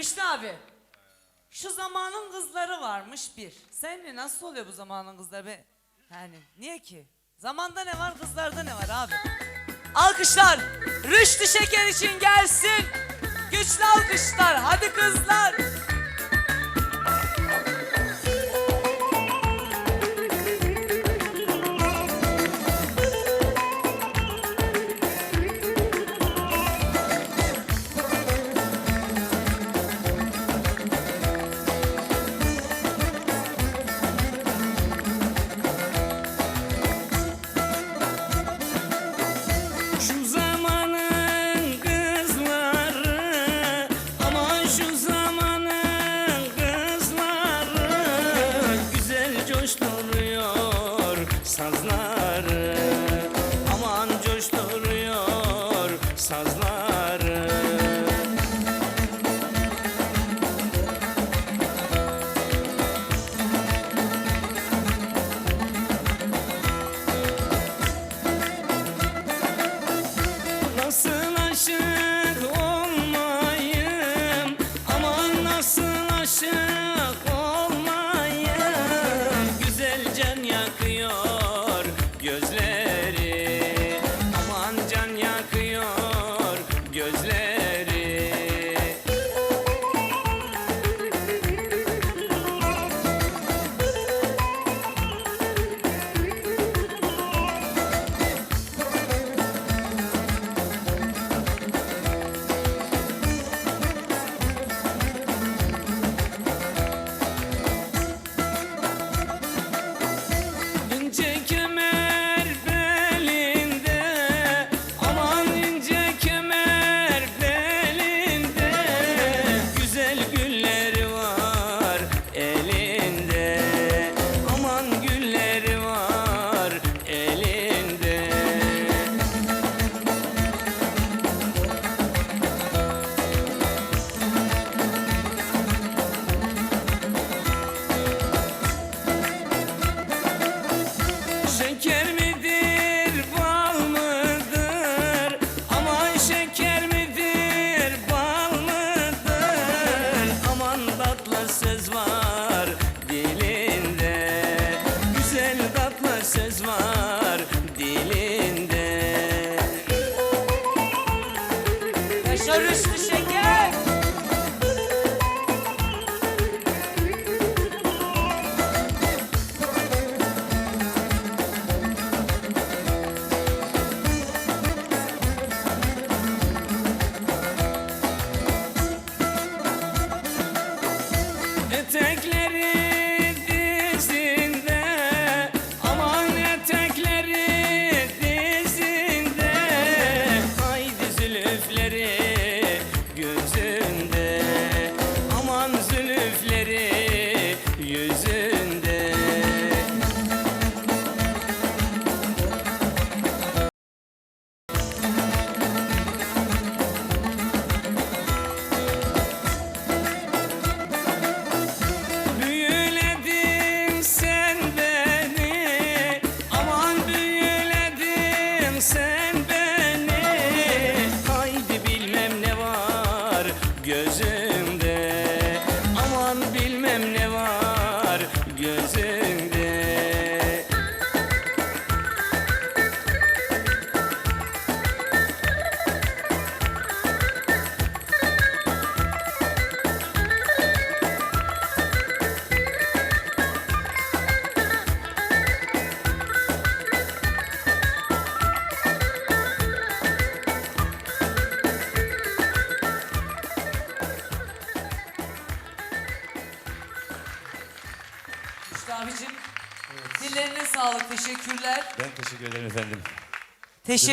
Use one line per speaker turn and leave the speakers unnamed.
Rıştı abi. Şu zamanın kızları varmış bir. Seninle nasıl oluyor bu zamanın kızları be? Yani niye ki? Zamanda ne var kızlarda ne var abi? Alkışlar Rüştü Şeker için gelsin. Güçlü alkışlar hadi kızlar.
знаю.
gözü. abicim. Evet. Dillerine sağlık, teşekkürler.
Ben teşekkür ederim efendim.